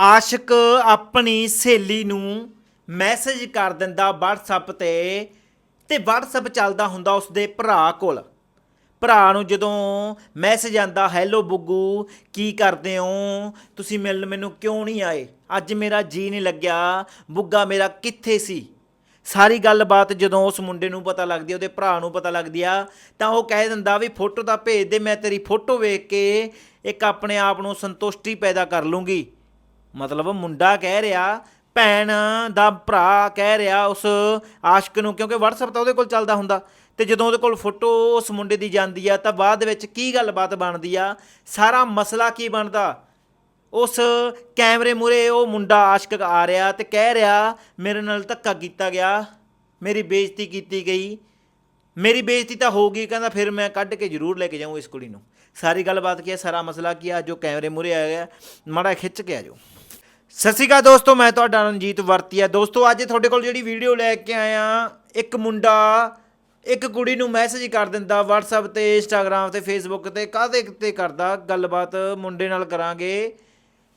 ਆਸ਼ਿਕ ਆਪਣੀ ਸਹੇਲੀ ਨੂੰ ਮੈਸੇਜ ਕਰ ਦਿੰਦਾ WhatsApp ਤੇ ਤੇ WhatsApp ਚੱਲਦਾ ਹੁੰਦਾ ਉਸਦੇ ਭਰਾ ਕੋਲ। ਭਰਾ ਨੂੰ ਜਦੋਂ ਮੈਸੇਜ ਆਂਦਾ ਹੈਲੋ ਬੁੱਗੂ, ਕੀ ਕਰਦੇ ਹੋ? ਤੁਸੀਂ ਮਿਲਣ ਮੈਨੂੰ ਕਿਉਂ ਨਹੀਂ ਆਏ? ਅੱਜ ਮੇਰਾ ਜੀ ਨਹੀਂ ਲੱਗਿਆ। ਬੁੱਗਾ ਮੇਰਾ ਕਿੱਥੇ ਸੀ? ਸਾਰੀ ਗੱਲਬਾਤ ਜਦੋਂ ਉਸ ਮੁੰਡੇ ਨੂੰ ਪਤਾ ਲੱਗਦੀ ਉਹਦੇ ਭਰਾ ਨੂੰ ਪਤਾ ਲੱਗਦੀ ਆ, ਤਾਂ ਉਹ ਕਹਿ ਦਿੰਦਾ ਵੀ ਫੋਟੋ ਤਾਂ ਭੇਜ ਦੇ, ਮੈਂ ਤੇਰੀ ਫੋਟੋ ਵੇਖ ਕੇ ਇੱਕ ਆਪਣੇ ਆਪ ਨੂੰ ਸੰਤੁਸ਼ਟੀ ਪੈਦਾ ਕਰ ਲੂੰਗੀ। ਮਤਲਬ ਮੁੰਡਾ ਕਹਿ ਰਿਹਾ, ਭੈਣ ਦਾ ਭਰਾ ਕਹਿ ਰਿਹਾ ਉਸ ਆਸ਼ਕ ਨੂੰ, ਕਿਉਂਕਿ WhatsApp ਤਾਂ ਉਹਦੇ ਕੋਲ ਚੱਲਦਾ ਹੁੰਦਾ। ਤੇ ਜਦੋਂ ਉਹਦੇ ਕੋਲ ਫੋਟੋ ਉਸ ਮੁੰਡੇ ਦੀ ਜਾਂਦੀ ਆ, ਤਾਂ ਬਾਅਦ ਵਿੱਚ ਕੀ ਗੱਲਬਾਤ ਬਣਦੀ ਆ? ਸਾਰਾ ਮਸਲਾ ਕੀ ਬਣਦਾ? ਉਸ ਕੈਮਰੇ ਮੂਰੇ ਉਹ ਮੁੰਡਾ ਆਸ਼ਕ ਆ ਰਿਹਾ ਤੇ ਕਹਿ ਰਿਹਾ, ਮੇਰੇ ਨਾਲ ਧੱਕਾ ਕੀਤਾ ਗਿਆ, ਮੇਰੀ ਬੇਇੱਜ਼ਤੀ ਕੀਤੀ ਗਈ। ਮੇਰੀ ਬੇਇੱਜ਼ਤੀ ਤਾਂ ਹੋ ਗਈ, ਕਹਿੰਦਾ, ਫਿਰ ਮੈਂ ਕੱਢ ਕੇ ਜ਼ਰੂਰ ਲੈ ਕੇ ਜਾਊਂ ਇਸ ਕੁੜੀ ਨੂੰ। ਸਾਰੀ ਗੱਲਬਾਤ ਕੀ ਹੈ ਸਾਰਾ ਮਸਲਾ ਕੀ ਆ? ਜੋ ਕੈਮਰੇ ਮੂਰੇ ਆ ਗਿਆ, ਮਾੜਾ ਖਿੱਚ ਕੇ ਆ ਜਾਓ ਸਤਿ ਸ਼੍ਰੀ ਅਕਾਲ ਦੋਸਤੋ, ਮੈਂ ਤੁਹਾਡਾ ਰਣਜੀਤ ਵਰਤੀਆ। ਦੋਸਤੋ, ਅੱਜ ਤੁਹਾਡੇ ਕੋਲ ਜਿਹੜੀ ਵੀਡੀਓ ਲੈ ਕੇ ਆਇਆ, ਇੱਕ ਮੁੰਡਾ, ਇੱਕ ਕੁੜੀ ਨੂੰ ਮੈਸੇਜ ਕਰ ਦਿੰਦਾ, WhatsApp ਤੇ, Instagram ਤੇ, Facebook ਤੇ, ਕਾਹਦੇ ਤੇ ਕਰਦਾ, ਗੱਲਬਾਤ ਮੁੰਡੇ ਨਾਲ ਕਰਾਂਗੇ।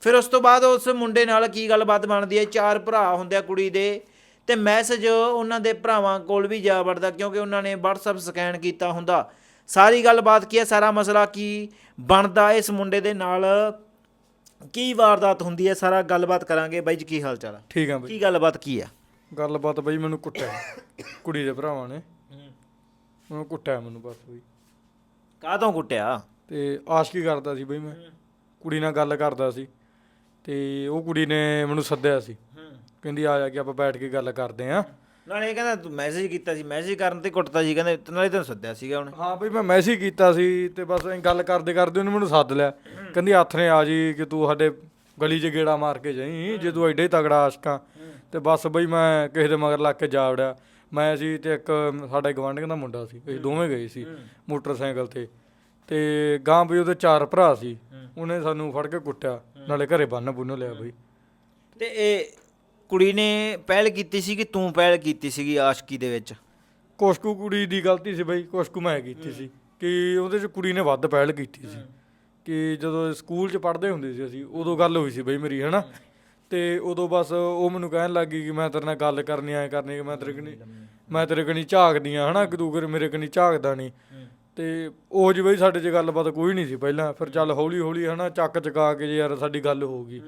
ਫਿਰ ਉਸ ਤੋਂ ਬਾਅਦ ਉਸ ਮੁੰਡੇ ਨਾਲ ਕੀ ਗੱਲਬਾਤ ਬਣਦੀ ਹੈ? ਚਾਰ ਭਰਾ ਹੁੰਦੇ ਆ ਕੁੜੀ ਦੇ, ਤੇ ਮੈਸੇਜ ਉਹਨਾਂ ਦੇ ਭਰਾਵਾਂ ਕੋਲ ਵੀ ਜਾ ਵੜਦਾ, ਕਿਉਂਕਿ ਉਹਨਾਂ ਨੇ WhatsApp ਸਕੈਨ ਕੀਤਾ ਹੁੰਦਾ। ਸਾਰੀ ਗੱਲਬਾਤ ਕੀ ਹੈ? ਸਾਰਾ ਮਸਲਾ ਕੀ ਬਣਦਾ ਇਸ ਮੁੰਡੇ ਦੇ ਨਾਲ? ਕੀ ਵਾਰਦਾਤ ਹੁੰਦੀ ਹੈ? ਸਾਰਾ ਗੱਲਬਾਤ ਕਰਾਂਗੇ। ਬਾਈ ਜੀ ਕੀ ਹਾਲ ਚਾਲ ਠੀਕ ਆ ਬਈ। ਕੀ ਗੱਲਬਾਤ ਕੀ ਆ? ਗੱਲਬਾਤ ਬਈ ਮੈਨੂੰ ਕੁੱਟਿਆ ਕੁੜੀ ਦੇ ਭਰਾਵਾਂ ਨੇ। ਉਹਨੂੰ ਕੁੱਟਿਆ ਮੈਨੂੰ ਬਸ ਬਈ। ਕਾਹਤੋਂ ਕੁੱਟਿਆ? ਤੇ ਆਸ਼ਕੀ ਕਰਦਾ ਸੀ ਬਈ ਮੈਂ? ਕੁੜੀ ਨਾਲ ਗੱਲ ਕਰਦਾ ਸੀ। ਤੇ ਉਹ ਕੁੜੀ ਨੇ ਮੈਨੂੰ ਸੱਦਿਆ ਸੀ। ਕਹਿੰਦੀ ਆ ਜਾ ਕੇ ਆਪਾਂ ਬੈਠ ਕੇ ਗੱਲ ਕਰਦੇ ਆਂ। ਨਾਲੇ ਇਹ ਕਹਿੰਦਾ ਤੂੰ ਮੈਸੇਜ ਕੀਤਾ ਸੀ ਮੈਸੇਜ ਕਰਨ ਤੇ ਕੁੱਟਦਾ ਸੀ ਕਹਿੰਦੇ ਨਾਲੇ ਤੈਨੂੰ ਸੱਦਿਆ ਸੀਗਾ ਉਹਨੇ। ਹਾਂ ਬਈ ਮੈਂ ਮੈਸੇਜ ਕੀਤਾ ਸੀ ਤੇ ਬਸ ਐਂ ਗੱਲ ਕਰਦੇ ਕਰਦੇ ਉਹਨੇ ਮੈਨੂੰ ਸੱਦ ਲਿਆ। ਕਹਿੰਦੀ ਹੱਥ ਨੇ ਆ ਜੀ ਕਿ ਤੂੰ ਸਾਡੇ ਗਲੀ 'ਚ ਗੇੜਾ ਮਾਰ ਕੇ ਜਾਈਂ ਜੇ ਤੂੰ ਐਡੇ ਤਗੜਾ ਆਸ਼ਕਾਂ। ਤੇ ਬਸ ਬਈ ਮੈਂ ਕਿਸੇ ਦੇ ਮਗਰ ਲੱਗ ਕੇ ਜਾ ਵੜਿਆ। ਮੈਂ ਸੀ ਤੇ ਇੱਕ ਸਾਡੇ ਗਵਾਂਢੀਆਂ ਦਾ ਮੁੰਡਾ ਸੀ ਅਸੀਂ ਦੋਵੇਂ ਗਏ ਸੀ ਮੋਟਰਸਾਈਕਲ ਤੇ। ਤੇ ਗਾਂ ਬਈ ਉਹਦੇ ਚਾਰ ਭਰਾ ਸੀ ਉਹਨੇ ਸਾਨੂੰ ਫੜ ਕੇ ਕੁੱਟਿਆ ਨਾਲੇ ਘਰੇ ਬੰਨ ਬੁੰਨ ਲਿਆ ਬਈ। ਤੇ ਇਹ ਕੁੜੀ ਨੇ ਪਹਿਲ ਕੀਤੀ ਸੀ ਕਿ ਤੂੰ ਪਹਿਲ ਕੀਤੀ ਸੀਗੀ ਆਸ਼ਕੀ ਦੇ ਵਿੱਚ? ਕੁਸ਼ਕੂ ਕੁੜੀ ਦੀ ਗਲਤੀ ਸੀ ਬਈ, ਕੁਸ਼ਕੂ ਮੈਂ ਕੀਤੀ ਸੀ। ਕਿ ਉਹਦੇ ਚ ਕੁੜੀ ਨੇ ਵੱਧ ਪਹਿਲ ਕੀਤੀ ਸੀ। ਕਿ ਜਦੋਂ ਸਕੂਲ ਚ ਪੜ੍ਹਦੇ ਹੁੰਦੇ ਸੀ ਅਸੀਂ, ਉਦੋਂ ਗੱਲ ਹੋਈ ਸੀ ਬਈ ਮੇਰੀ, ਹਨਾ? ਤੇ ਉਦੋਂ ਬਸ ਉਹ ਮੈਨੂੰ ਕਹਿਣ ਲੱਗੀ ਕਿ ਮੈਂ ਤੇਰੇ ਨਾਲ ਗੱਲ ਕਰਨੀ, ਐ ਕਰਨੀ, ਕਿ ਮੈਂ ਤੇਰੇ ਕਨੀ, ਮੈਂ ਤੇਰੇ ਕਨੀ ਝਾਕਦੀ ਆ, ਹਨਾ? ਕਿ ਤੂੰ ਕਰ ਮੇਰੇ ਕਨੀ ਝਾਕਦਾ ਨਹੀਂ ਤੇ ਉਹ ਜੀ ਬਈ ਸਾਡੇ 'ਚ ਗੱਲਬਾਤ ਕੋਈ ਨਹੀਂ ਸੀ ਪਹਿਲਾਂ। ਫਿਰ ਚੱਲ ਹੌਲੀ ਹੌਲੀ ਹਨਾ? ਚੱਕ ਚਕਾ ਕੇ ਜੇ ਯਾਰ ਸਾਡੀ ਗੱਲ ਹੋ ਗਈ।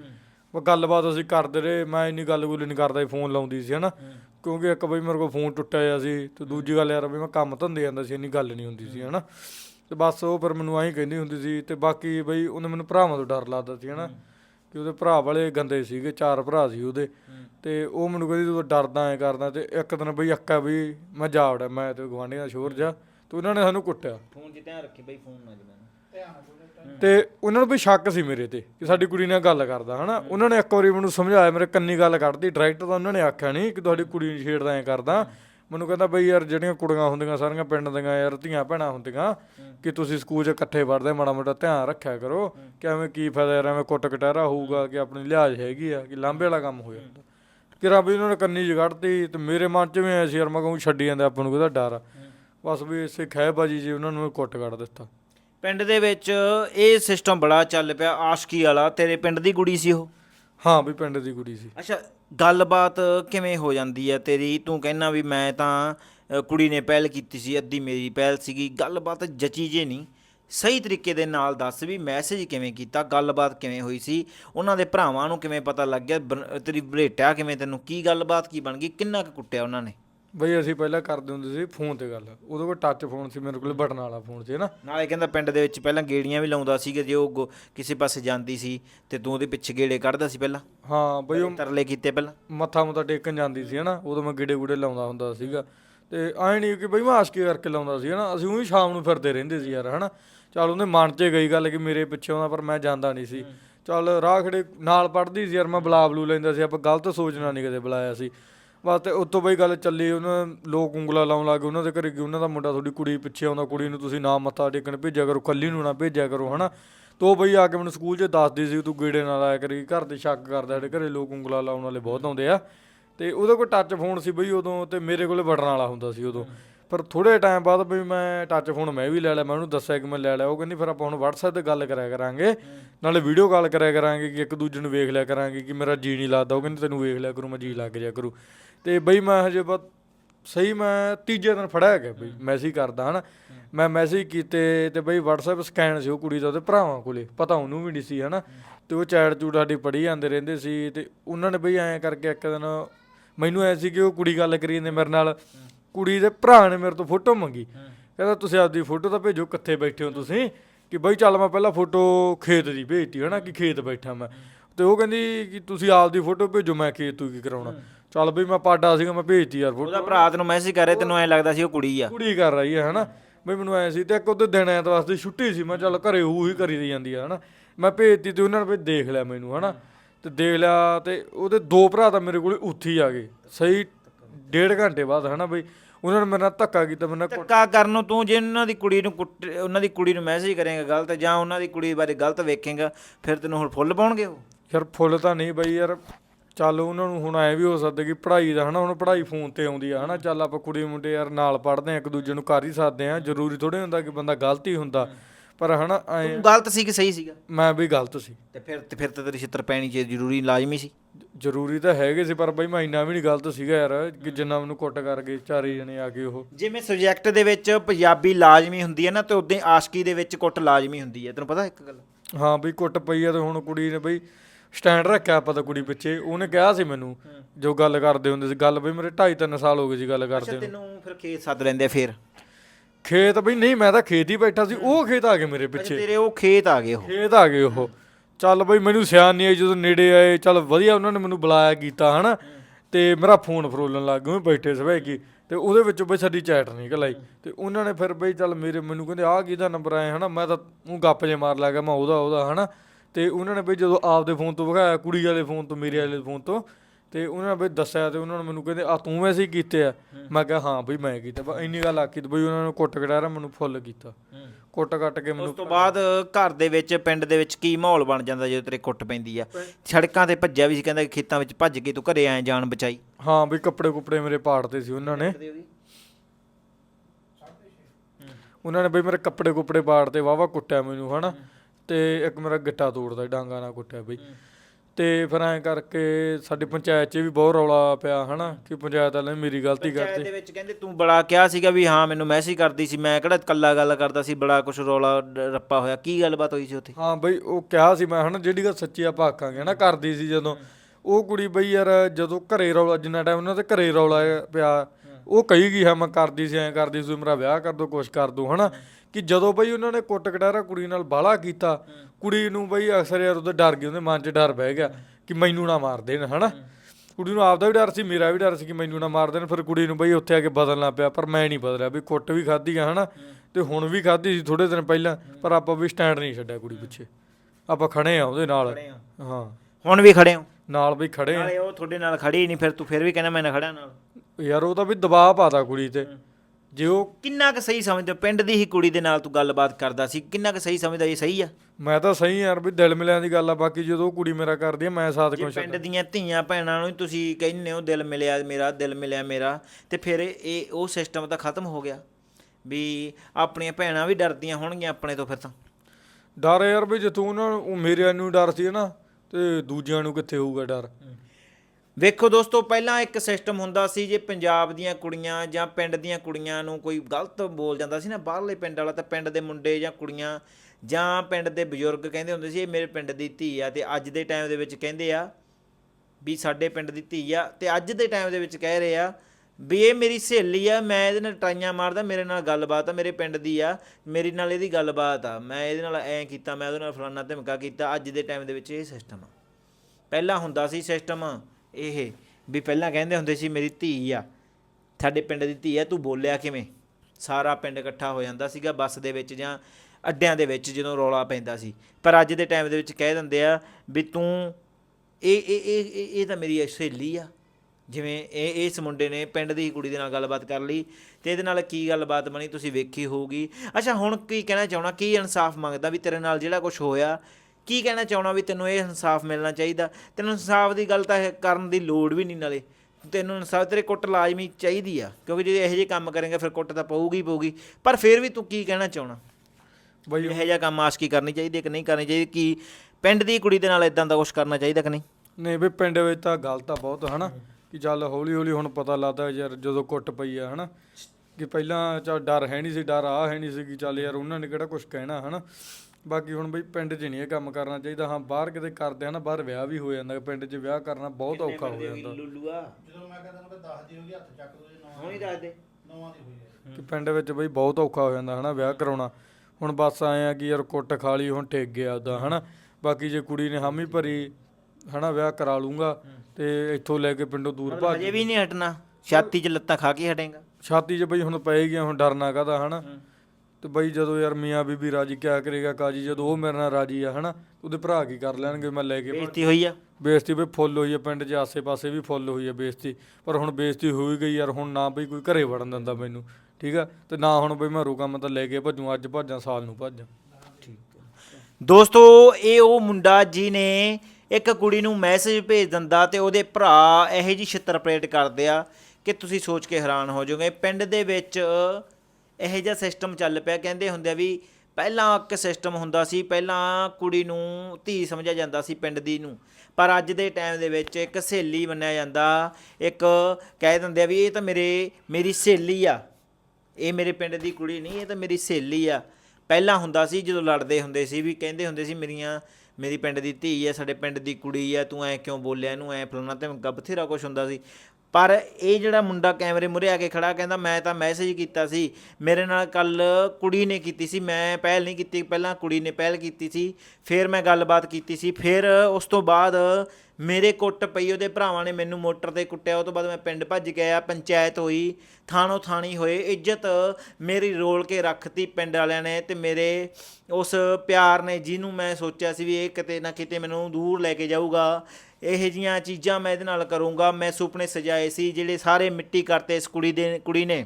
ਉਹ ਗੱਲਬਾਤ ਅਸੀਂ ਕਰਦੇ ਰਹੇ ਮੈਂ ਇੰਨੀ ਗੱਲ ਗੁੱਲ ਨਹੀਂ ਕਰਦਾ ਸੀ ਫੋਨ ਲਾਉਂਦੀ ਸੀ ਹਨਾ। ਕਿਉਂਕਿ ਇੱਕ ਬਈ ਮੇਰੇ ਕੋਲ ਫੋਨ ਟੁੱਟਿਆ ਹੋਇਆ ਸੀ ਤੇ ਦੂਜੀ ਗੱਲ ਯਾਰ ਵੀ ਮੈਂ ਕੰਮ ਧੰਦੇ ਜਾਂਦਾ ਸੀ ਇੰਨੀ ਗੱਲ ਨਹੀਂ ਹੁੰਦੀ ਸੀ ਹਨਾ। ਤੇ ਬਸ ਉਹ ਫਿਰ ਮੈਨੂੰ ਐਂ ਕਹਿੰਦੀ ਹੁੰਦੀ ਸੀ ਤੇ ਬਾਕੀ ਬਈ ਉਹਨੇ ਮੈਨੂੰ ਭਰਾਵਾਂ ਤੋਂ ਡਰ ਲੱਗਦਾ ਸੀ ਹਨਾ। ਕਿ ਉਹਦੇ ਭਰਾ ਵਾਲੇ ਗੰਦੇ ਸੀਗੇ ਚਾਰ ਭਰਾ ਸੀ ਉਹਦੇ। ਤੇ ਉਹ ਮੈਨੂੰ ਕਹਿੰਦੀ ਤੂੰ ਤਾਂ ਡਰਦਾ ਐ ਕਰਦਾ ਤੇ ਇੱਕ ਦਿਨ ਬਈ ਅੱਕਾ ਵੀ ਮੈਂ ਜਾ ਵੜਿਆ ਮੈਂ ਤੇ ਗਵਾਂਢੀਆਂ ਦਾ ਸ਼ੋਰ ਜਾ ਤੇ ਉਹਨਾਂ ਨੇ ਸਾਨੂੰ ਕੁੱਟਿਆ। ਫੋਨ ਜਿ ਧਿਆਨ ਰੱਖੀ ਬਈ ਫੋਨ ਨਾ ਜਮੈਨ ਤੇ ਉਹਨਾਂ ਨੂੰ ਵੀ ਸ਼ੱਕ ਸੀ ਮੇਰੇ ਤੇ ਕਿ ਸਾਡੀ ਕੁੜੀ ਨਾਲ ਗੱਲ ਕਰਦਾ, ਹਨਾ? ਉਹਨਾਂ ਨੇ ਇੱਕ ਵਾਰੀ ਮੈਨੂੰ ਸਮਝਾਇਆ, ਮੇਰੇ ਕੰਨੀ ਗੱਲ ਕੱਢਦੀ ਡਾਇਰੈਕਟ ਤਾਂ ਉਹਨਾਂ ਨੇ ਆਖਿਆ ਨਹੀਂ ਕਿ ਤੁਹਾਡੀ ਕੁੜੀ ਨੂੰ ਛੇੜਦਾ ਐ ਕਰਦਾ। ਮੈਨੂੰ ਕਹਿੰਦਾ ਬਈ ਯਾਰ ਜਿਹੜੀਆਂ ਕੁੜੀਆਂ ਹੁੰਦੀਆਂ ਸਾਰੀਆਂ ਪਿੰਡ ਦੀਆਂ ਯਾਰ ਧੀਆਂ ਭੈਣਾਂ ਹੁੰਦੀਆਂ, ਕਿ ਤੁਸੀਂ ਸਕੂਲ 'ਚ ਇਕੱਠੇ ਪੜ੍ਹਦੇ ਮਾੜਾ ਮੋਟਾ ਧਿਆਨ ਰੱਖਿਆ ਕਰੋ, ਕਿ ਐਵੇਂ ਕੀ ਫਾਇਦਾ ਯਾਰ, ਐਵੇਂ ਕੁੱਟ ਕਟਹਿਰਾ ਹੋਊਗਾ ਕਿ ਆਪਣੀ ਲਿਹਾਜ਼ ਹੈਗੀ ਆ, ਕਿ ਲਾਂਭੇ ਵਾਲਾ ਕੰਮ ਹੋ ਜਾਂਦਾ। ਕਿਰਾ ਵੀ ਉਹਨਾਂ ਨੇ ਕੰਨੀ ਜਗੜਤੀ ਤੇ ਮੇਰੇ ਮਨ 'ਚ ਵੀ ਐ ਸੀ ਯਾਰ, ਮੈਂ ਕਹੂੰ ਛੱਡੀ ਜਾਂਦੇ, ਆਪਾਂ ਨੂੰ ਕਿਹਦਾ ਡਰ ਬਸ ਵੀ ਇਸੇ ਖਹਿਬਾਜੀ ਜੀ ਉਹਨਾਂ ਨੂੰ ਕੁੱਟ ਕੱਢ ਦਿੱਤਾ। ਪਿੰਡ ਦੇ ਵਿੱਚ ਇਹ ਸਿਸਟਮ ਬੜਾ ਚੱਲ ਪਿਆ ਆਸ਼ਕੀ ਵਾਲਾ। ਤੇਰੇ ਪਿੰਡ ਦੀ ਕੁੜੀ ਸੀ ਉਹ? ਹਾਂ ਵੀ ਪਿੰਡ ਦੀ ਕੁੜੀ ਸੀ। ਅੱਛਾ ਗੱਲਬਾਤ ਕਿਵੇਂ ਹੋ ਜਾਂਦੀ ਹੈ ਤੇਰੀ? ਤੂੰ ਕਹਿਣਾ ਵੀ ਮੈਂ ਤਾਂ ਅ, ਕੁੜੀ ਨੇ ਪਹਿਲ ਕੀਤੀ ਸੀ ਅੱਧੀ ਮੇਰੀ ਪਹਿਲ ਸੀਗੀ। ਗੱਲਬਾਤ ਜਚੀ ਜੇ ਨਹੀਂ ਸਹੀ ਤਰੀਕੇ ਦੇ ਨਾਲ ਦੱਸ ਵੀ ਮੈਸੇਜ ਕਿਵੇਂ ਕੀਤਾ ਗੱਲਬਾਤ ਕਿਵੇਂ ਹੋਈ ਸੀ ਉਹਨਾਂ ਦੇ ਭਰਾਵਾਂ ਨੂੰ ਕਿਵੇਂ ਪਤਾ ਲੱਗ ਗਿਆ ਬਰ- ਤੇਰੀ ਬਲੇਟਿਆ ਕਿਵੇਂ ਤੈਨੂੰ ਕੀ ਗੱਲਬਾਤ ਕੀ ਬਣ ਗਈ ਕਿੰਨਾ ਕੁ ਕੁੱਟਿਆ ਉਹਨਾਂ ਨੇ? ਬਈ ਅਸੀਂ ਪਹਿਲਾਂ ਕਰਦੇ ਹੁੰਦੇ ਸੀ ਫੋਨ ਤੇ ਗੱਲ। ਉਹਦੇ ਕੋਲ ਟੱਚ ਫੋਨ ਸੀ ਮੇਰੇ ਕੋਲ ਬਟਨ ਵਾਲਾ ਫੋਨ ਸੀ ਨਾ। ਨਾਲੇ ਕਹਿੰਦਾ ਪਿੰਡ ਦੇ ਵਿੱਚ ਪਹਿਲਾਂ ਗੇੜੀਆਂ ਵੀ ਲਾਉਂਦਾ ਸੀਗਾ ਜੇ ਉਹ ਗੋ- ਕਿਸੇ ਪਾਸੇ ਜਾਂਦੀ ਸੀ ਤੇ ਤੂੰ ਉਹਦੇ ਪਿੱਛੇ ਗੇੜੇ ਕੱਢਦਾ ਸੀ ਪਹਿਲਾਂ? ਹਾਂ ਬਈ ਉਹ ਤਰਲੇ ਕੀਤੇ ਪਹਿਲਾਂ? ਮੱਥਾ ਮੁੱਥਾ ਟੇਕਣ ਜਾਂਦੀ ਸੀ ਹਨਾ। ਉਦੋਂ ਮੈਂ ਗਿੜੇ ਗੁੜੇ ਲਾਉਂਦਾ ਹੁੰਦਾ ਸੀਗਾ। ਤੇ ਐਂ ਨਹੀਂ ਕਿ ਬਈ ਮੈਂ ਆਸ਼ਕੀ ਕਰਕੇ ਲਾਉਂਦਾ ਸੀ ਹਨਾ। ਅਸੀਂ ਉਹੀ ਸ਼ਾਮ ਨੂੰ ਫਿਰਦੇ ਰਹਿੰਦੇ ਸੀ ਯਾਰ ਹਨਾ। ਚੱਲ ਉਹਦੇ ਮਨ 'ਚ ਗਈ ਗੱਲ ਕਿ ਮੇਰੇ ਪਿੱਛੇ ਆਉਂਦਾ ਪਰ ਮੈਂ ਜਾਂਦਾ ਨਹੀਂ ਸੀ। ਚੱਲ ਰਾਹ ਖੜੇ ਨਾਲ ਪੜਦੀ ਸੀ ਯਾਰ ਮੈਂ ਬੁਲਾ ਬਲੂ ਲੈਂਦਾ ਸੀ। ਆਪਾਂ ਗਲਤ ਸੋਚਣਾ ਨਹੀਂ ਕਦੇ ਬੁਲਾਇਆ ਸੀ। ਬਸ ਤੇ ਉਤੋਂ ਬਈ ਗੱਲ ਚੱਲੀ ਉਹਨਾਂ ਲੋਕ ਉਂਗਲਾ ਲਾਉਣ ਲੱਗੇ ਉਹਨਾਂ ਦੇ ਘਰੇ ਕਿ ਉਹਨਾਂ ਦਾ ਮੁੰਡਾ ਤੁਹਾਡੀ ਕੁੜੀ ਪਿੱਛੇ ਆਉਂਦਾ, ਕੁੜੀ ਨੂੰ ਤੁਸੀਂ ਨਾ ਮੱਥਾ ਟੇਕਣ ਭੇਜਿਆ ਕਰੋ, ਕੱਲੀ ਨੂੰ ਨਾ ਭੇਜਿਆ ਕਰੋ, ਹਨਾ? ਤੋ ਬਈ ਆ ਕੇ ਮੈਨੂੰ ਸਕੂਲ 'ਚ ਦੱਸਦੀ ਸੀ ਤੂੰ ਗੇੜੇ ਨਾਲ ਆਇਆ ਕਰੀ, ਘਰ ਦੇ ਸ਼ੱਕ ਕਰਦਾ, ਸਾਡੇ ਘਰੇ ਲੋਕ ਉਂਗਲਾ ਲਾਉਣ ਵਾਲੇ ਬਹੁਤ ਆਉਂਦੇ ਆ। ਤੇ ਉਹਦੇ ਕੋਲ ਟੱਚ ਫੋਨ ਸੀ ਬਈ ਉਦੋਂ ਤੇ ਮੇਰੇ ਕੋਲੇ ਬਟਨ ਵਾਲਾ ਹੁੰਦਾ ਸੀ ਉਦੋਂ। ਪਰ ਥੋੜੇ ਟਾਈਮ ਬਾਅਦ ਵੀ ਮੈਂ ਟੱਚ ਫੋਨ ਮੈਂ ਵੀ ਲੈ ਲਿਆ ਮੈਂ ਉਹਨੂੰ ਦੱਸਿਆ ਕਿ ਮੈਂ ਲੈ ਲਿਆ ਉਹ ਕਹਿੰਦੀ ਫਿਰ ਆਪਾਂ ਹੁਣ WhatsApp ਤੇ ਗੱਲ ਕਰਿਆ ਕਰਾਂਗੇ ਨਾਲੇ ਵੀਡੀਓ ਕਾਲ ਕਰਿਆ ਕਰਾਂਗੇ ਕਿ ਇੱਕ ਦੂਜੇ ਨੂੰ ਵੇਖ ਲਿਆ ਕਰਾਂਗੇ ਕਿ ਮੇਰਾ ਜੀ ਨਹੀਂ ਲੱਗਦਾ ਉਹ ਕਹਿੰਦੀ ਤੈਨੂੰ ਵੇਖ ਲਿਆ ਕਰੂ ਮੈਂ ਜੀ ਲੱਗ ਜਾ ਕਰੂ। ਤੇ ਬਈ ਮੈਂ ਹਜੇ ਬਸ ਸਹੀ ਮੈਂ ਤੀਜੇ ਦਿਨ ਫੜਿਆ ਗਿਆ ਬਈ ਮੈਸੇਜ ਕਰਦਾ ਹਨਾ। ਮੈਂ ਮੈਸੇਜ ਕੀਤੇ ਤੇ ਬਈ WhatsApp ਸਕੈਨ ਸੀ ਉਹ ਕੁੜੀ ਦਾ ਉਹਦੇ ਭਰਾਵਾਂ ਕੋਲੇ ਪਤਾ ਉਹਨੂੰ ਵੀ ਨਹੀਂ ਸੀ ਹਨਾ। ਤੇ ਉਹ ਚੈਟ ਚੂਟ ਸਾਡੀ ਪੜੀ ਜਾਂਦੇ ਰਹਿੰਦੇ ਸੀ ਤੇ ਉਹਨਾਂ ਨੇ ਬਈ ਐਂ ਕਰਕੇ ਇੱਕ ਦਿਨ ਮੈਨੂੰ ਐ ਸੀ ਕਿ ਉਹ ਕੁੜੀ ਗੱਲ ਕਰੀ ਜਾਂਦੇ ਮੇਰੇ ਨਾਲ। ਕੁੜੀ ਦੇ ਭਰਾ ਨੇ ਮੇਰੇ ਤੋਂ ਫੋਟੋ ਮੰਗੀ। ਕਹਿੰਦਾ ਤੁਸੀਂ ਆਪਦੀ ਫੋਟੋ ਤਾਂ ਭੇਜੋ ਕਿੱਥੇ ਬੈਠੇ ਹੋ ਤੁਸੀਂ ਕਿ ਬਈ ਚੱਲ ਮੈਂ ਪਹਿਲਾਂ ਫੋਟੋ ਖੇਤ ਦੀ ਭੇਜਤੀ ਹਨਾ ਕਿ ਖੇਤ ਬੈਠਾ ਮੈਂ। ਤੇ ਉਹ ਕਹਿੰਦੀ ਕਿ ਤੁਸੀਂ ਆਪਦੀ ਫੋਟੋ ਭੇਜੋ ਮੈਂ ਖੇਤ ਤੋਂ ਕੀ ਕਰਾਉਣਾ। ਚੱਲ ਬਈ ਮੈਂ ਪਾਡਾ ਸੀਗਾ ਮੈਂ ਭੇਜਤੀ ਯਾਰ ਫੋਟੋ। ਉਹਦਾ ਭਰਾ ਤੈਨੂੰ ਮੈਸੇਜ ਕਰੇ ਤੈਨੂੰ ਐ ਲੱਗਦਾ ਸੀ ਉਹ ਕੁੜੀ ਆ। ਕੁੜੀ ਕਰ ਰਹੀ ਹੈ ਹਨਾ। ਬਈ ਮੈਨੂੰ ਐ ਸੀ ਤੇ ਇੱਕ ਉਹਦੇ ਦਿਨ ਐਤਵਾਰ ਦੀ ਛੁੱਟੀ ਸੀ ਮੈਂ ਚੱਲ ਘਰੇ ਉਹ ਹੀ ਕਰੀ ਦੀ ਜਾਂਦੀ ਆ ਹਨਾ। ਮੈਂ ਭੇਜਤੀ ਤੇ ਉਹਨਾਂ ਨੇ ਵੀ ਦੇਖ ਲਿਆ ਮੈਨੂੰ ਹਨਾ। ਤੇ ਦੇਖ ਲਿਆ ਤੇ ਉਹਦੇ ਦੋ ਭਰਾ ਤਾਂ ਮੇਰੇ ਕੋਲੇ ਉੱਥੇ ਹੀ ਆ ਗਏ। ਸਹੀ ਡੇਢ ਘੰਟੇ ਬਾਅਦ ਹਨਾ ਬਈ। ਉਹਨਾਂ ਨੇ ਮੇਰੇ ਨਾਲ ਧੱਕਾ ਕੀਤਾ ਮੇਰੇ ਨਾਲ ਕੁੱਟ- ਧੱਕਾ ਕਰਨ ਨੂੰ ਤੂੰ ਜੇ ਉਹਨਾਂ ਦੀ ਕੁੜੀ ਨੂੰ ਕੁੱਟ ਉਹਨਾਂ ਦੀ ਕੁੜੀ ਨੂੰ ਮੈਸੇਜ ਕਰੇਗਾ ਗਲਤ ਜਾਂ ਉਹਨਾਂ ਦੀ ਕੁੜੀ ਬਾਰੇ ਗਲਤ ਵੇਖੇਗਾ ਫਿਰ ਤੈਨੂੰ ਹੁਣ ਫੁੱਲ ਪਾਉਣਗੇ ਉਹ? ਯਾਰ ਫੁੱਲ ਤਾਂ ਨਹੀਂ ਬਈ ਯਾਰ ਚੱਲ ਉਹਨਾਂ ਨੂੰ ਹੁਣ ਐ ਵੀ ਹੋ ਸਕਦਾ ਕਿ ਪੜ੍ਹਾਈ ਦਾ ਹਨਾ ਹੁਣ ਪੜ੍ਹਾਈ ਫੋਨ ਤੇ ਆਉਂਦੀ ਆ ਹਨਾ ਚੱਲ ਆਪਾਂ ਕੁੜੀ ਮੁੰਡੇ ਯਾਰ ਨਾਲ ਪੜ੍ਹਦੇ ਆ ਇੱਕ ਦੂਜੇ ਨੂੰ ਕਰ ਹੀ ਸਕਦੇ ਆ ਜ਼ਰੂਰੀ ਥੋੜੇ ਹੁੰਦਾ ਕਿ ਬੰਦਾ ਗਲਤ ਹੁੰਦਾ। ਪਰ ਹਨਾ ਐ ਤੂੰ ਗਲਤ ਸੀ ਕਿ ਸਹੀ ਸੀਗਾ? ਮੈਂ ਵੀ ਗਲਤ ਸੀ। ਤੇ ਫਿਰ ਤੇ ਫਿਰ ਤਾਂ ਤੇਰੀ ਛਿੱਤਰ ਪੈਣੀ ਚ ਜ਼ਰੂਰੀ ਲਾਜ਼ਮੀ ਸੀ? ਜ਼ਰੂਰੀ ਤਾਂ ਹੈਗੇ ਸੀ ਪਰ ਬਈ ਮੈਂ ਇੰਨਾ ਵੀ ਨਹੀਂ ਗਲਤ ਸੀਗਾ ਯਾਰ ਕਿ ਜਿੰਨਾ ਮੈਨੂੰ ਕੁੱਟ ਕਰ ਗਏ ਚਾਰੇ ਜਣੇ ਆ ਕੇ ਉਹ। ਜਿਵੇਂ ਸਬਜੈਕਟ ਦੇ ਵਿੱਚ ਪੰਜਾਬੀ ਲਾਜ਼ਮੀ ਹੁੰਦੀ ਹੈ ਨਾ ਤੇ ਉਦਾਂ ਆਸ਼ਕੀ ਦੇ ਵਿੱਚ ਕੁੱਟ ਲਾਜ਼ਮੀ ਹੁੰਦੀ ਹੈ। ਤੈਨੂੰ ਪਤਾ ਇੱਕ ਗੱਲ? ਹਾਂ ਬਈ ਕੁੱਟ ਪਈ ਆ ਤੇ ਹੁਣ ਕੁੜੀ ਨੇ ਬਈ ਸਟੈਂਡ ਰੱਖਿਆ ਆਪਾਂ ਤਾਂ ਕੁੜੀ ਪਿੱਛੇ ਉਹਨੇ ਕਿਹਾ ਸੀ ਮੈਨੂੰ ਜੋ ਗੱਲ ਕਰਦੇ ਹੁੰਦੇ ਸੀ ਗੱਲ ਬਈ ਮੇਰੇ 2.5 3 ਸਾਲ ਹੋ ਗਏ ਸੀ ਗੱਲ ਕਰਦੇ ਅੱਛਾ ਨੂੰ। ਤੈਨੂੰ ਫਿਰ ਖੇਤ ਸੱਦ ਲੈਂਦੇ ਆ ਫਿਰ? ਖੇਤ ਬਈ ਨਹੀਂ ਮੈਂ ਤਾਂ ਖੇਤ ਹੀ ਬੈਠਾ ਸੀ ਉਹ ਖੇਤ ਆ ਗਏ ਮੇਰੇ ਪਿੱਛੇ। ਤੇਰੇ ਉਹ ਖੇਤ ਆ ਗਏ ਉਹ। ਖੇਤ ਆ ਗਏ ਉਹ। ਚੱਲ ਬਈ ਮੈਨੂੰ ਸਿਆਣ ਨਹੀਂ ਆਈ ਜਦੋਂ ਨੇੜੇ ਆਏ ਚੱਲ ਵਧੀਆ ਉਹਨਾਂ ਨੇ ਮੈਨੂੰ ਬੁਲਾਇਆ ਕੀਤਾ ਹਨਾ? ਤੇ ਮੇਰਾ ਫੋਨ ਫਰੋਲਣ ਲੱਗ ਗਿਆ ਬੈਠੇ ਸਵੇ ਕੀ ਤੇ ਉਹਦੇ ਵਿੱਚੋਂ ਬਈ ਸਾਡੀ ਚੈਟ ਨਿਕਲ ਆਈ ਤੇ ਉਹਨਾਂ ਨੇ ਫਿਰ ਬਈ ਚੱਲ ਮੇਰੇ ਮੈਨੂੰ ਕਹਿੰਦੇ ਆਹ ਕਿਹਦਾ ਨੰਬਰ ਆਇਆ ਹਨਾ? ਮੈਂ ਤਾਂ ਉਹ ਗੱਪ ਜੇ ਮਾਰ ਲੱਗਾ ਮੈਂ ਉਹਦਾ ਉਹਦਾ ਹਨਾ? ਤੇ ਉਹਨਾਂ ਨੇ ਬਈ ਜਦੋਂ ਆਪਦੇ ਫੋਨ ਤੋਂ ਵਿਖਾਇਆ ਕੁੜੀ ਵਾਲੇ ਫੋਨ ਤੋਂ ਮੇਰੇ ਵਾਲੇ ਫੋਨ ਤੋਂ ਤੇ ਉਹਨਾਂ ਨੇ ਬਈ ਦੱਸਿਆ ਤੇ ਉਹਨਾਂ ਨੇ ਮੈਨੂੰ ਕਹਿੰਦੇ ਆ ਤੂੰ ਵੈਸੇ ਹੀ ਕੀਤੇ ਆ। ਮੈਂ ਕਿਹਾ ਹਾਂ ਬਈ ਮੈਂ ਕੀਤਾ। ਬਸ ਇੰਨੀ ਗੱਲ ਆਖੀ ਤੇ ਬਈ ਉਹਨਾਂ ਨੇ ਕੁੱਟ ਕਟਾਰਾ ਮੈਨੂੰ ਫੁੱਲ ਕੀਤਾ। ਕੁੱਟ ਕੱਟ ਕੇ ਉਸ ਮੈਨੂੰ ਤੋਂ ਬਾਅਦ ਘਰ ਦੇ ਵਿੱਚ ਪਿੰਡ ਦੇ ਵਿੱਚ ਕੀ ਮਾਹੌਲ ਬਣ ਜਾਂਦਾ ਜਦੋਂ ਤੇਰੇ ਕੁੱਟ ਪੈਂਦੀ ਆ? ਸੜਕਾਂ ਤੇ ਭੱਜਿਆ ਵੀ ਸੀ ਕਹਿੰਦਾ ਕਿ ਖੇਤਾਂ ਵਿੱਚ ਭੱਜ ਕੇ ਤੂੰ ਘਰੇ ਆਏ ਜਾਨ ਬਚਾਈ। ਹਾਂ ਬਈ ਕੱਪੜੇ ਕੁਪੜੇ ਮੇਰੇ ਪਾੜਦੇ ਸੀ ਉਹਨਾਂ ਨੇ। ਉਹਨਾਂ ਨੇ ਬਈ ਮੇਰੇ ਕੱਪੜੇ ਕੁਪੜੇ ਪਾੜਦੇ ਵਾਵਾ ਕੁੱਟਿਆ ਮੈਨੂੰ ਹਨਾ? ਤੇ ਇੱਕ ਮੇਰਾ ਗਿੱਟਾ ਤੋੜਦਾ ਡਾਂਗਾ ਨਾਲ ਕੁੱਟਿਆ ਬਈ। ਤੇ ਫਿਰ ਐਂ ਕਰਕੇ ਸਾਡੀ ਪੰਚਾਇਤ 'ਚ ਵੀ ਬਹੁਤ ਰੌਲਾ ਪਿਆ ਹਨਾ ਕਿ ਪੰਚਾਇਤ ਵਾਲੇ ਨੇ ਮੇਰੀ ਗਲਤੀ ਪੰਚਾਇਤ ਕਰਤੀ। ਦੇ ਵਿੱਚ ਕਹਿੰਦੇ ਤੂੰ ਬੜਾ ਕਿਹਾ ਸੀਗਾ ਵੀ ਹਾਂ ਮੈਨੂੰ ਮੈਸੇਜ ਕਰਦੀ ਸੀ। ਮੈਂ ਕਿਹੜਾ ਕੱਲਾ ਗੱਲ ਕਰਦਾ ਸੀ ਬੜਾ ਕੁਝ ਰੌਲਾ ਡ- ਰੱਪਾ ਹੋਇਆ। ਕੀ ਗੱਲਬਾਤ ਹੋਈ ਸੀ ਉੱਥੇ? ਹਾਂ ਬਈ ਉਹ ਕਿਹਾ ਸੀ ਮੈਂ ਹਨਾ ਜਿਹੜੀ ਗੱਲ ਸੱਚੀ ਆਪਾਂ ਆਖਾਂਗੇ ਨਾ ਕਰਦੀ ਸੀ ਜਦੋਂ। ਉਹ ਕੁੜੀ ਬਈ ਯਾਰ ਜਦੋਂ ਘਰੇ ਰੌਲਾ ਜਿੰਨਾ ਟਾਈਮ ਉਹਨਾਂ ਦੇ ਘਰੇ ਰੌਲਾ ਪਿਆ ਉਹ ਕਹੀ ਗਈ ਹਾਂ ਮੈਂ ਕਰਦੀ ਸੀ ਐਂ ਕਰਦੀ ਸੀ ਮੇਰਾ ਵਿਆਹ ਕਰ ਦੋ ਕੁਛ ਕਰ ਦੋ ਹਨਾ। ਕਿ ਜਦੋਂ ਬਈ ਉਹਨਾਂ ਨੇ ਕੁੱਟ ਕਟਾਰਾ ਕੁੜੀ ਨਾਲ ਬਾਲਾ ਕੀਤਾ ਕੁੜੀ ਨੂੰ ਬਈ ਅਕਸਰ ਯਾਰ ਉਹਦੇ ਡਰ ਗਈ ਉਹਦੇ ਮਨ 'ਚ ਡਰ ਬਹਿ ਗਿਆ ਕਿ ਮੈਨੂੰ ਨਾ ਮਾਰ ਦੇਣ ਹਨਾ? ਕੁੜੀ ਨੂੰ ਆਪਦਾ ਵੀ ਡਰ ਸੀ ਮੇਰਾ ਵੀ ਡਰ ਸੀ ਕਿ ਮੈਨੂੰ ਨਾ ਮਾਰ ਦੇਣ ਫਿਰ ਕੁੜੀ ਨੂੰ ਬਈ ਉੱਥੇ ਆ ਕੇ ਬਦਲਣਾ ਪਿਆ ਪਰ ਮੈਂ ਨਹੀਂ ਬਦਲਿਆ ਵੀ ਕੁੱਟ ਵੀ ਖਾਧੀ ਆ ਹਨਾ? ਤੇ ਹੁਣ ਵੀ ਖਾਧੀ ਸੀ ਥੋੜੇ ਦਿਨ ਪਹਿਲਾਂ ਪਰ ਆਪਾਂ ਵੀ ਸਟੈਂਡ ਨਹੀਂ ਛੱਡਿਆ ਕੁੜੀ ਪਿੱਛੇ। ਆਪਾਂ ਖੜੇ ਆ ਉਹਦੇ ਨਾਲ। ਹਾਂ। ਹੁਣ ਵੀ ਖੜੇ ਹੋ? ਨਾਲ ਵੀ ਖੜੇ ਆ। ਨਾਲੇ ਉਹ ਤੁਹਾਡੇ ਨਾਲ ਖੜੀ ਨਹੀਂ ਫਿਰ ਤੂੰ ਫਿਰ ਵੀ ਕਹਿੰਦਾ ਮੈਂ ਨਾ ਖੜਾ ਨਾਲ। ਯਾਰ ਉਹ ਤਾਂ ਵੀ ਦਬਾਅ ਪਾਤਾ ਕੁੜੀ ਤੇ। ਜੇ ਉਹ ਕਿੰਨਾ ਕੁ ਸਹੀ ਸਮਝਦੇ ਹੋ? ਪਿੰਡ ਦੀ ਹੀ ਕੁੜੀ ਦੇ ਨਾਲ ਤੂੰ ਗੱਲਬਾਤ ਕਰਦਾ ਸੀ ਕਿੰਨਾ ਕੁ ਸਹੀ ਸਮਝਦਾ ਇਹ ਸਹੀ ਆ? ਮੈਂ ਤਾਂ ਸਹੀ ਯਾਰ ਵੀ ਦਿਲ ਮਿਲਿਆਂ ਦੀ ਗੱਲ ਆ ਬਾਕੀ ਜਦੋਂ ਉਹ ਕੁੜੀ ਮੇਰਾ ਕਰਦੀ ਆ ਮੈਂ ਸਾਥ ਜੇ ਕਿਉਂ ਪਿੰਡ ਛੱਡ ਦੀਆਂ ਧੀਆਂ ਭੈਣਾਂ ਨੂੰ ਤੁਸੀਂ ਕਹਿੰਦੇ ਹੋ ਦਿਲ ਮਿਲਿਆ ਮੇਰਾ ਦਿਲ ਮਿਲਿਆ ਮੇਰਾ ਤੇ ਫਿਰ ਇਹ ਉਹ ਸਿਸਟਮ ਤਾਂ ਖਤਮ ਹੋ ਗਿਆ। ਵੀ ਆਪਣੀਆਂ ਭੈਣਾਂ ਵੀ ਡਰਦੀਆਂ ਹੋਣਗੀਆਂ ਆਪਣੇ ਤੋਂ ਫਿਰ ਤਾਂ। ਡਰ ਯਾਰ ਵੀ ਜੇ ਤੂੰ ਉਹਨਾਂ ਨੂੰ ਉਹ ਮੇਰੇ ਨੂੰ ਡਰ ਸੀ ਨਾ ਤੇ ਦੂਜਿਆਂ ਨੂੰ ਕਿੱਥੇ ਹੋਊਗਾ ਡਰ? ਵੇਖੋ ਦੋਸਤੋ, ਪਹਿਲਾਂ ਇੱਕ ਸਿਸਟਮ ਹੁੰਦਾ ਸੀ ਜੇ ਪੰਜਾਬ ਦੀਆਂ ਕੁੜੀਆਂ ਜਾਂ ਪਿੰਡ ਦੀਆਂ ਕੁੜੀਆਂ ਨੂੰ ਕੋਈ ਗਲਤ ਬੋਲ ਜਾਂਦਾ ਸੀ ਨਾ, ਬਾਹਰਲੇ ਪਿੰਡ ਵਾਲਾ ਤਾਂ ਪਿੰਡ ਦੇ ਮੁੰਡੇ ਜਾਂ ਕੁੜੀਆਂ ਜਾਂ ਪਿੰਡ ਦੇ ਬਜ਼ੁਰਗ ਕਹਿੰਦੇ ਹੁੰਦੇ ਸੀ, ਇਹ ਮੇਰੇ ਪਿੰਡ ਦੀ ਧੀ ਆ ਤੇ ਅੱਜ ਦੇ ਟਾਈਮ ਦੇ ਵਿੱਚ ਕਹਿੰਦੇ ਆ ਵੀ ਸਾਡੇ ਪਿੰਡ ਦੀ ਧੀ ਆ ਤੇ ਅੱਜ ਦੇ ਟਾਈਮ ਦੇ ਵਿੱਚ ਕਹਿ ਰਹੇ ਆ ਵੀ ਇਹ ਮੇਰੀ ਸਹੇਲੀ ਆ, ਮੈਂ ਇਹਦੇ ਨਾਲ ਟਾਈਆਂ ਮਾਰਦਾ, ਮੇਰੇ ਨਾਲ ਗੱਲਬਾਤ ਆ, ਮੇਰੇ ਪਿੰਡ ਦੀ ਆ, ਮੇਰੀ ਨਾਲ ਇਹਦੀ ਗੱਲਬਾਤ ਆ, ਮੈਂ ਇਹਦੇ ਨਾਲ ਐਂ ਕੀਤਾ, ਮੈਂ ਉਹਦੇ ਨਾਲ ਫਲਾਨਾ ਧਮਕਾ ਕੀਤਾ, ਅੱਜ ਦੇ ਟਾਈਮ ਦੇ ਵਿੱਚ ਇਹ ਸਿਸਟਮ ਆ। ਪਹਿਲਾਂ ਹੁੰਦਾ ਸੀ ਸਿਸਟਮ ਇਹ ਵੀ ਪਹਿਲਾਂ ਕਹਿੰਦੇ ਹੁੰਦੇ ਸੀ ਮੇਰੀ ਧੀ ਆ। ਸਾਡੇ ਪਿੰਡ ਦੀ ਧੀ ਆ, ਤੂੰ ਬੋਲਿਆ ਕਿਵੇਂ? ਸਾਰਾ ਪਿੰਡ ਇਕੱਠਾ ਹੋ ਜਾਂਦਾ ਸੀਗਾ ਬੱਸ ਦੇ ਵਿੱਚ ਜਾਂ ਅੱਡਿਆਂ ਦੇ ਵਿੱਚ ਜਦੋਂ ਰੌਲਾ ਪੈਂਦਾ ਸੀ। ਪਰ ਅੱਜ ਦੇ ਟਾਈਮ ਦੇ ਵਿੱਚ ਕਹਿ ਦਿੰਦੇ ਆ ਵੀ ਤੂੰ ਇਹ ਇਹ ਇਹ, ਇਹ- ਤਾਂ ਮੇਰੀ ਸਹੇਲੀ ਆ। ਜਿਵੇਂ ਇਹ ਇਸ ਮੁੰਡੇ ਨੇ ਪਿੰਡ ਦੀ ਹੀ ਕੁੜੀ ਦੇ ਨਾਲ ਗੱਲਬਾਤ ਕਰ ਲਈ ਤੇ ਇਹਦੇ ਨਾਲ ਕੀ ਗੱਲਬਾਤ ਬਣੀ ਤੁਸੀਂ ਵੇਖੀ ਹੋਊਗੀ। ਅੱਛਾ, ਹੁਣ ਕੀ ਕਹਿਣਾ ਚਾਹਣਾ? ਕੀ ਇਨਸਾਫ ਮੰਗਦਾ ਵੀ ਤੇਰੇ ਨਾਲ ਜਿਹੜਾ ਕੁਝ ਹੋਇਆ ਕੀ ਕਹਿਣਾ ਚਾਹਣਾ ਵੀ ਤੈਨੂੰ ਇਹ ਇਨਸਾਫ ਮਿਲਣਾ ਚਾਹੀਦਾ? ਤੈਨੂੰ ਇਨਸਾਫ ਦੀ ਗੱਲ ਤਾਂ ਕਰਨ ਦੀ ਲੋੜ ਵੀ ਨਹੀਂ ਨਾਲੇ। ਤੈਨੂੰ ਇਨਸਾਫ ਤੇਰੇ ਕੁੱਟ ਲਾਜ਼ਮੀ ਚਾਹੀਦੀ ਆ। ਕਿਉਂਕਿ ਜੇ ਇਹੋ ਜਿਹੇ ਕੰਮ ਕਰੇਂਗਾ ਫਿਰ ਕੁੱਟ ਤਾਂ ਪਊਗੀ ਪਊਗੀ। ਪਰ ਫਿਰ ਵੀ ਤੂੰ ਕੀ ਕਹਿਣਾ ਚਾਹਣਾ? ਬਈ ਇਹੋ ਜਿਹਾ ਕੰਮ ਆਸ਼ਕੀ ਕਰਨੀ ਚਾਹੀਦੀ ਕਿ ਨਹੀਂ ਕਰਨੀ ਚਾਹੀਦੀ? ਕੀ ਪਿੰਡ ਦੀ ਕੁੜੀ ਦੇ ਨਾਲ ਇਦਾਂ ਦਾ ਕੁਝ ਕਰਨਾ ਚਾਹੀਦਾ ਕਿ ਨਹੀਂ? ਨਹੀਂ ਬਈ ਪਿੰਡ ਵਿੱਚ ਤਾਂ ਗੱਲ ਤਾਂ ਬਹੁਤ ਹਨਾ? ਕਿ ਚੱਲ ਹੌਲੀ ਹੌਲੀ ਹੁਣ ਪਤਾ ਲੱਗਦਾ ਯਾਰ ਜਦੋਂ ਕੁੱਟ ਪਈ ਆ ਹਨਾ? ਕਿ ਪਹਿਲਾਂ ਚੱਲ ਡਰ ਹੈ ਨਹੀਂ ਸੀ ਡਰ ਆ ਹੈ ਨਹੀਂ ਸੀ ਕਿ ਚੱਲ ਯਾਰ ਉਹਨਾਂ ਨੇ ਕਿਹੜਾ ਕੁਝ ਕਹਿਣਾ ਹਨਾ? ਬਾਕੀ ਹੁਣ ਬਈ ਪਿੰਡ 'ਚ ਨਹੀਂ ਇਹ ਕੰਮ ਕਰਨਾ ਚਾਹੀਦਾ। ਹਾਂ ਬਾਹਰ ਕਿਤੇ ਕਰਦੇ ਹਨਾ ਬਾਹਰ ਵਿਆਹ ਵੀ ਹੋ ਜਾਂਦਾ। ਪਿੰਡ 'ਚ ਵਿਆਹ ਕਰਨਾ ਬਹੁਤ ਔਖਾ ਹੋ ਜਾਂਦਾ। ਲੁੱਲੂਆ ਜਦੋਂ ਮੈਂ ਕਹਿੰਦਾ ਨੂੰ 10 ਦੀ ਹੋ ਗਈ ਹੱਥ ਚੱਕ ਦੋ ਜੇ ਨੌਂ ਹੁਣ ਹੀ ਦੱਸ ਦੇ। ਨੌਵਾਂ ਦੀ ਹੋਈ ਹੈ ਕਿ ਪਿੰਡ ਵਿੱਚ ਬਈ ਬਹੁਤ ਔਖਾ ਹੋ ਜਾਂਦਾ ਹਨਾ ਵਿਆਹ ਕਰਾਉਣਾ। ਹੁਣ ਬਸ ਆਏ ਆ ਕਿ ਯਾਰ ਕੁੱਟ ਖਾ ਲਈ ਹੁਣ ਟਿਕ ਗਿਆ ਉਦਾਂ ਹਨਾ। ਬਾਕੀ ਜੇ ਕੁੜੀ ਨੇ ਹਾਮੀ ਭਰੀ ਹਨਾ ਵਿਆਹ ਕਰਾ ਲੂੰਗਾ ਤੇ ਇੱਥੋਂ ਲੈ ਕੇ ਪਿੰਡੋਂ ਦੂਰ ਭੱਜ ਅਜੇ ਵੀ ਨਹੀਂ ਹਟਣਾ। ਛਾਤੀ 'ਚ ਲੱਤਾਂ ਖਾ ਕੇ ਹਟੇਗਾ। ਛਾਤੀ 'ਚ ਬਈ ਹੁਣ ਪੈ ਗਿਆ ਹੁਣ ਡਰਨਾ ਕਾਹਦਾ ਹਨਾ। ਤੇ ਬਈ ਜਦੋਂ ਯਾਰ ਮੀਆਂ ਬੀਬੀ ਰਾਜੀ ਕਿਆ ਕਰੇਗਾ ਕਾਜੀ ਜਦੋਂ ਉਹ ਮੇਰੇ ਨਾਲ ਰਾਜੀ ਆ ਹਨਾ ਉਹਦੇ ਭਰਾ ਕੀ ਕਰ ਲੈਣਗੇ? ਮੈਂ ਲੈ ਕੇ ਬੇਇੱਜ਼ਤੀ ਹੋਈ ਆ? ਬੇਇੱਜ਼ਤੀ ਬਈ ਫੁੱਲ ਹੋਈ ਆ ਪਿੰਡ 'ਚ ਆਸੇ-ਪਾਸੇ ਵੀ ਫੁੱਲ ਹੋਈ ਆ ਬੇਇੱਜ਼ਤੀ। ਪਰ ਹੁਣ ਬੇਇੱਜ਼ਤੀ ਹੋਈ ਗਈ ਯਾਰ ਹੁਣ ਨਾ ਬਈ ਕੋਈ ਘਰੇ ਵੜਨ ਦਿੰਦਾ ਮੈਨੂੰ ਠੀਕ ਆ? ਤੇ ਨਾ ਹੁਣ ਬਈ ਮੈਂ ਰੁਕਾਂ ਮੈਂ ਤਾਂ ਲੈ ਕੇ ਭੱਜੂ ਅੱਜ ਭੱਜਾਂ ਸਾਲ ਨੂੰ ਭੱਜਾਂ। ਦੋਸਤੋ ਇਹ ਉਹ ਮੁੰਡਾ ਜੀ ਨੇ ਇੱਕ ਕੁੜੀ ਨੂੰ ਮੈਸੇਜ ਭੇਜ ਦਿੰਦਾ ਤੇ ਉਹਦੇ ਭਰਾ ਇਹੋ ਜੀ ਛਿੱਤਰ ਪਰੇਡ ਕਰਦੇ ਆ ਕਿ ਤੁਸੀਂ ਸੋਚ ਕੇ ਹੈਰਾਨ ਹੋ ਜਾਓਗੇ। ਪਿੰਡ ਦੇ ਵਿੱਚ ਇਹੋ ਜਿਹਾ ਸਿਸਟਮ ਚੱਲ ਪਿਆ। ਕਹਿੰਦੇ ਹੁੰਦੇ ਆ ਵੀ ਪਹਿਲਾਂ ਇੱਕ ਸਿਸਟਮ ਹੁੰਦਾ ਸੀ, ਪਹਿਲਾਂ ਕੁੜੀ ਨੂੰ ਧੀ ਸਮਝਿਆ ਜਾਂਦਾ ਸੀ ਪਿੰਡ ਦੀ ਨੂੰ। ਪਰ ਅੱਜ ਦੇ ਟਾਈਮ ਦੇ ਵਿੱਚ ਇੱਕ ਸਹੇਲੀ ਮੰਨਿਆ ਜਾਂਦਾ। ਇੱਕ ਕਹਿ ਦਿੰਦੇ ਆ ਵੀ ਇਹ ਤਾਂ ਮੇਰੇ, ਮੇਰੀ ਸਹੇਲੀ ਆ। ਇਹ ਮੇਰੇ ਪਿੰਡ ਦੀ ਕੁੜੀ ਨਹੀਂ, ਇਹ ਤਾਂ ਮੇਰੀ ਸਹੇਲੀ ਆ। ਪਹਿਲਾਂ ਹੁੰਦਾ ਸੀ, ਜਦੋਂ ਲੜਦੇ ਹੁੰਦੇ ਸੀ ਵੀ ਕਹਿੰਦੇ ਹੁੰਦੇ ਸੀ ਮੇਰੀਆਂ, ਮੇਰੀ ਪਿੰਡ ਦੀ ਧੀ ਹੈ ਸਾਡੇ ਪਿੰਡ ਦੀ ਕੁੜੀ ਹੈ ਤੂੰ ਐ ਕਿਉਂ ਬੋਲਿਆ, ਇਹਨੂੰ ਐ ਫਲਾਣਾ ਤੇ ਬਥੇਰਾ ਕੁਝ ਹੁੰਦਾ ਸੀ। ਪਰ ਇਹ ਜਿਹੜਾ ਮੁੰਡਾ ਕੈਮਰੇ ਮੂਹਰੇ ਆ ਕੇ ਖੜਾ ਕਹਿੰਦਾ, ਮੈਂ ਤਾਂ ਮੈਸੇਜ ਕੀਤਾ ਸੀ। ਮੇਰੇ ਨਾਲ ਕੱਲ ਕੁੜੀ ਨੇ ਕੀਤੀ ਸੀ। ਮੈਂ ਪਹਿਲ ਨਹੀਂ ਕੀਤੀ, ਪਹਿਲਾਂ ਕੁੜੀ ਨੇ ਪਹਿਲ ਕੀਤੀ ਸੀ। ਫਿਰ ਮੈਂ ਗੱਲਬਾਤ ਕੀਤੀ ਸੀ। ਫਿਰ ਉਸ ਤੋਂ ਬਾਅਦ ਮੇਰੇ ਕੁੱਟ ਪਈ, ਉਹਦੇ ਭਰਾਵਾਂ ਨੇ ਮੈਨੂੰ ਮੋਟਰ ਤੇ ਕੁੱਟਿਆ। ਉਹ ਤੋਂ ਬਾਅਦ ਮੈਂ ਪਿੰਡ ਭੱਜ ਕੇ ਆਇਆ, ਪੰਚਾਇਤ ਹੋਈ, ਥਾਣੋ ਥਾਣੀ ਹੋਏ। ਇੱਜ਼ਤ ਮੇਰੀ ਰੋਲ ਕੇ ਰੱਖਤੀ ਪਿੰਡ ਵਾਲਿਆਂ ਨੇ ਤੇ ਮੇਰੇ ਉਸ ਪਿਆਰ ਨੇ, ਜਿਹਨੂੰ ਮੈਂ ਸੋਚਿਆ ਸੀ ਵੀ ਇਹ ਕਿਤੇ ਨਾ ਕਿਤੇ ਮੈਨੂੰ ਦੂਰ ਲੈ ਕੇ ਜਾਊਗਾ। ਇਹ ਜੀਆਂ ਚੀਜ਼ਾਂ ਮੈਂ ਇਹਦੇ ਨਾਲ ਕਰੂੰਗਾ। ਮੈਂ ਸੁਪਨੇ ਸਜਾਏ ਸੀ ਜਿਹੜੇ ਸਾਰੇ ਮਿੱਟੀ ਕਰਤੇ ਇਸ ਕੁੜੀ ਦੇ ਕੁੜੀ ਨੇ।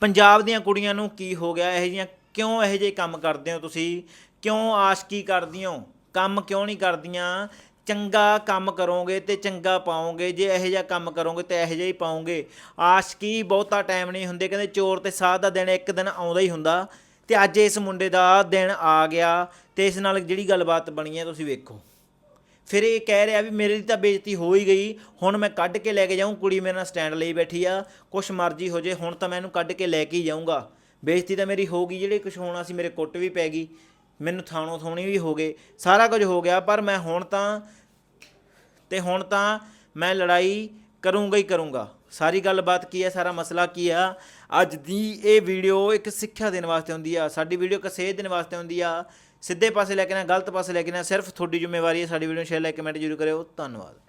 ਪੰਜਾਬ ਦੀਆਂ ਕੁੜੀਆਂ ਨੂੰ ਕੀ ਹੋ ਗਿਆ? ਇਹੋ ਜਿਹੀਆਂ ਕਿਉਂ ਇਹੋ ਜਿਹੇ ਕੰਮ ਕਰਦੇ ਹੋ ਤੁਸੀਂ? ਕਿਉਂ ਆਸ਼ਕੀ ਕਰਦੀ ਹੋ? ਕੰਮ ਕਿਉਂ ਨਹੀਂ ਕਰਦੀਆਂ? ਚੰਗਾ ਕੰਮ ਕਰੋਗੇ ਤੇ ਚੰਗਾ ਪਾਓਗੇ। ਜੇ ਇਹੋ ਜਿਹਾ ਕੰਮ ਕਰੋਗੇ ਤੇ ਇਹੋ ਜਿਹਾ ਹੀ ਪਾਓਗੇ। ਆਸ਼ਕੀ ਬਹੁਤਾ ਟਾਈਮ ਨਹੀਂ ਹੁੰਦੇ। ਕਹਿੰਦੇ ਚੋਰ ਤੇ ਸਾਧ ਦਾ ਦਿਨ ਇੱਕ ਦਿਨ ਆਉਂਦਾ ਹੀ ਹੁੰਦਾ। ਤੇ ਅੱਜ ਇਸ ਮੁੰਡੇ ਦਾ ਦਿਨ ਆ ਗਿਆ ਤੇ ਇਸ ਨਾਲ ਜਿਹੜੀ ਗੱਲਬਾਤ ਬਣੀ ਹੈ, ਤੁਸੀਂ ਵੇਖੋ। ਫਿਰ ਇਹ ਕਹਿ ਰਿਹਾ ਵੀ ਮੇਰੀ ਤਾਂ ਬੇਇੱਜ਼ਤੀ ਹੋ ਹੀ ਗਈ, ਹੁਣ ਮੈਂ ਕੱਢ ਕੇ ਲੈ ਕੇ ਜਾਊਂ, ਕੁੜੀ ਮੇਰੇ ਨਾਲ ਸਟੈਂਡ ਲਈ ਬੈਠੀ ਆ, ਕੁਛ ਮਰਜ਼ੀ ਹੋ ਜੇ, ਹੁਣ ਤਾਂ ਮੈਂ ਇਹਨੂੰ ਕੱਢ ਕੇ ਲੈ ਕੇ ਹੀ ਜਾਊਂਗਾ। ਬੇਇੱਜ਼ਤੀ ਤਾਂ ਮੇਰੀ ਹੋ ਗਈ, ਜਿਹੜੇ ਕੁਛ ਹੋਣਾ ਸੀ ਮੇਰੇ ਕੁੱਟ ਵੀ ਪੈ ਗਈ, ਮੈਨੂੰ ਥਾਣੋ ਥੋਣੀ ਵੀ ਹੋ ਗਏ, ਸਾਰਾ ਕੁਝ ਹੋ ਗਿਆ, ਪਰ ਮੈਂ ਹੁਣ ਤਾਂ, ਤੇ ਹੁਣ ਤਾਂ ਮੈਂ ਲੜਾਈ ਕਰੂੰਗਾ ਹੀ ਕਰੂੰਗਾ। ਸਾਰੀ ਗੱਲਬਾਤ ਕੀ ਹੈ ਸਾਰਾ ਮਸਲਾ ਕੀ ਆ, ਅੱਜ ਦੀ ਇਹ ਵੀਡੀਓ ਇੱਕ ਸਿੱਖਿਆ ਦੇਣ ਵਾਸਤੇ ਹੁੰਦੀ ਆ, ਸਾਡੀ ਵੀਡੀਓ ਇੱਕ ਸੇਧ ਦੇਣ ਵਾਸਤੇ ਹੁੰਦੀ ਆ ਸਿੱਧੇ ਪਾਸੇ ਲੈ ਕੇ ਨਾ, ਗਲਤ ਪਾਸੇ ਲੈ ਕੇ ਨਾ, ਸਿਰਫ ਤੁਹਾਡੀ ਜ਼ਿੰਮੇਵਾਰੀ ਹੈ, ਸਾਡੀ ਵੀਡੀਓ ਨੂੰ ਸ਼ੇਅਰ ਲਾਈਕ ਕਮੈਂਟ ਜ਼ਰੂਰ ਕਰਿਓ। ਧੰਨਵਾਦ।